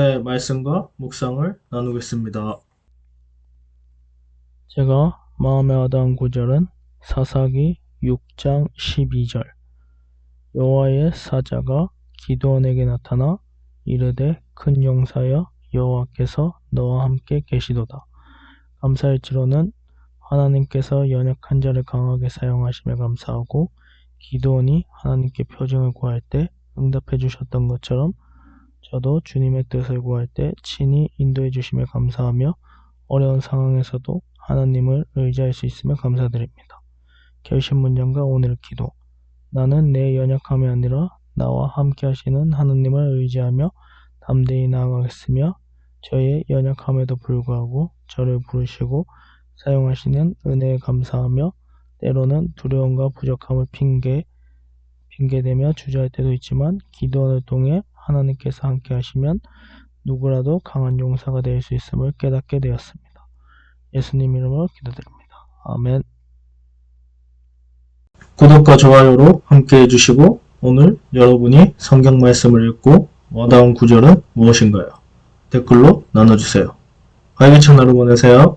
오늘의 말씀과 묵상을 나누겠습니다. 제가 마음에 와닿은 구절은 사사기 6장 12절 여호와의 사자가 기도원에게 나타나 이르되 큰 용사여 여호와께서 너와 함께 계시도다. 감사일지로는 하나님께서 연약한 자를 강하게 사용하심에 감사하고 기도원이 하나님께 표징을 구할 때 응답해 주셨던 것처럼 저도 주님의 뜻을 구할 때 친히 인도해 주심에 감사하며 어려운 상황에서도 하나님을 의지할 수 있음에 감사드립니다. 결심 문장과 오늘 기도. 나는 내 연약함이 아니라 나와 함께 하시는 하나님을 의지하며 담대히 나아가겠으며 저의 연약함에도 불구하고 저를 부르시고 사용하시는 은혜에 감사하며 때로는 두려움과 부족함을 핑계, 핑계대며 주저할 때도 있지만 기도원을 통해 하나님께서 함께 하시면 누구라도 강한 용사가 될 수 있음을 깨닫게 되었습니다. 예수님 이름으로 기도드립니다. 아멘. 구독과 좋아요로 함께 해주시고 오늘 여러분이 성경 말씀을 읽고 와닿은 구절은 무엇인가요? 댓글로 나눠주세요. 활기찬 하루 보내세요.